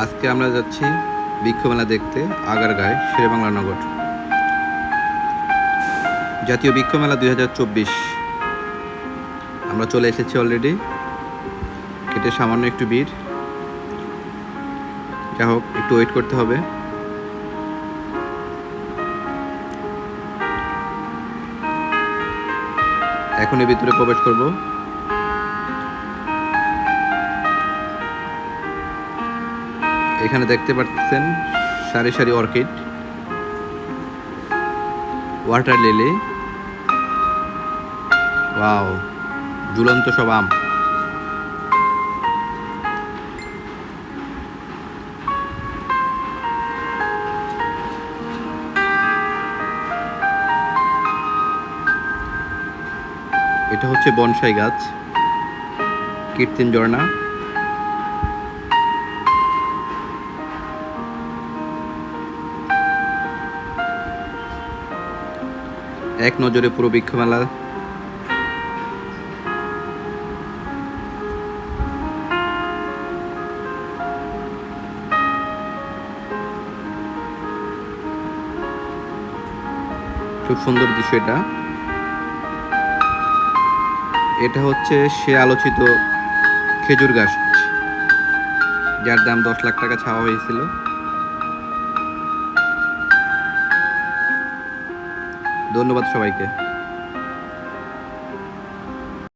আজকে আমরা যাচ্ছি বৃক্ষ মেলা দেখতে আগারগাঁয়, শেরেবাংলা নগর। জাতীয় বৃক্ষ মেলা দুই হাজার চব্বিশ। আমরা চলে এসেছি অলরেডি কেটে সামান্য একটু ভিড়। যা হোক, একটু ওয়েট করতে হবে। এখনই ভিতরে প্রবেশ করব। এখানে দেখতে পাচ্ছেন সারি সারি অর্কিড, ওয়াটার লিলি, ওয়াও, ঝুলন্ত সব আম। এটা হচ্ছে বনসাই গাছ কীর্তিন ঝর্ণা। এক নজরে পুরো বৃক্ষ মেলা খুব সুন্দর দৃশ্য এটা। এটা হচ্ছে সে আলোচিত খেজুর গাছ, যার দাম দশ লাখ টাকা ছাওয়া হয়েছিল। ধন্যবাদ সবাইকে।